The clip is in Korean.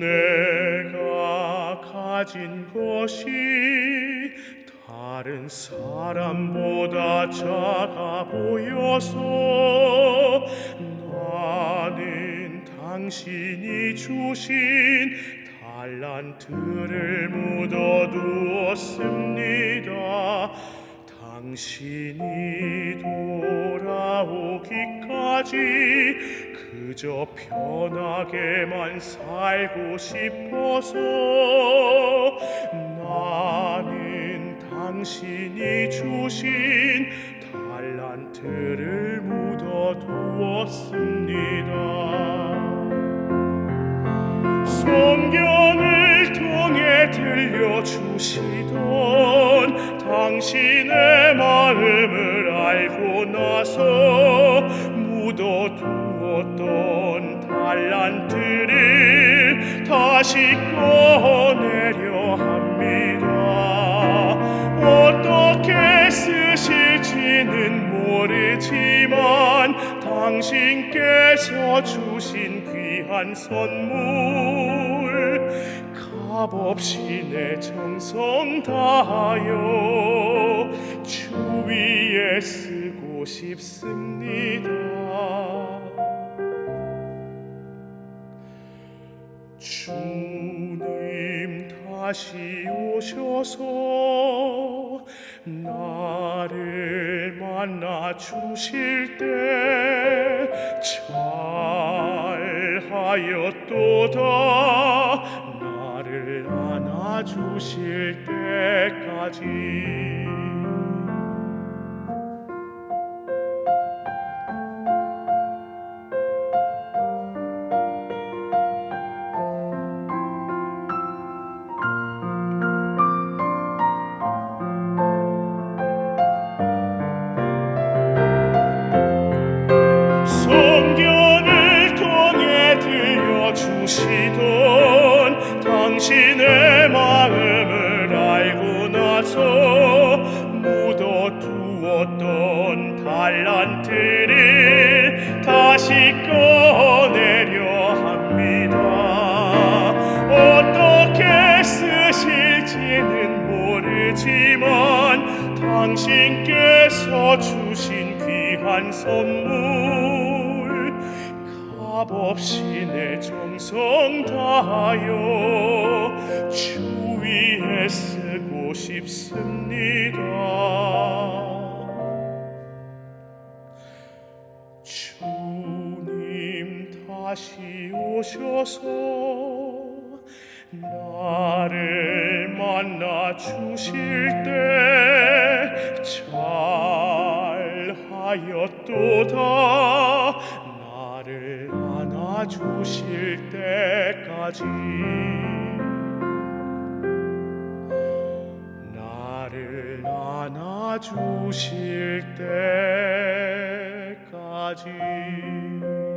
내가 가진 것이 다른 사람보다 작아 보여서 나는 당신이 주신 달란트를 묻어두었습니다. 당신이 돌아오기까지 그저 편하게만 살고 싶어서 나는 당신이 주신 달란트를 묻어두었습니다. 성경을 통해 들려주시던 당신의 마음을 알고 나서 묻어두었던 달란트를 다시 꺼내려 합니다. 어떻게 쓰실지는 모르지만 당신께서 주신 귀한 선물 값없이 내 정성 다하여 주 위에 쓰고 싶습니다. 주님 다시 오셔서 나를 만나 주실 때 잘하였도다. 나를 안아 주실 때까지 다시 꺼내려 합니다. 어떻게 쓰실지는 모르지만 당신께서 주신 귀한 선물 값없이 내 정성 다하여 주 위에 쓰고 싶습니다. 다시 오셔서 나를 만나 주실 때 잘하였도다. 나를 안아 주실 때까지 나를 안아 주실 때까지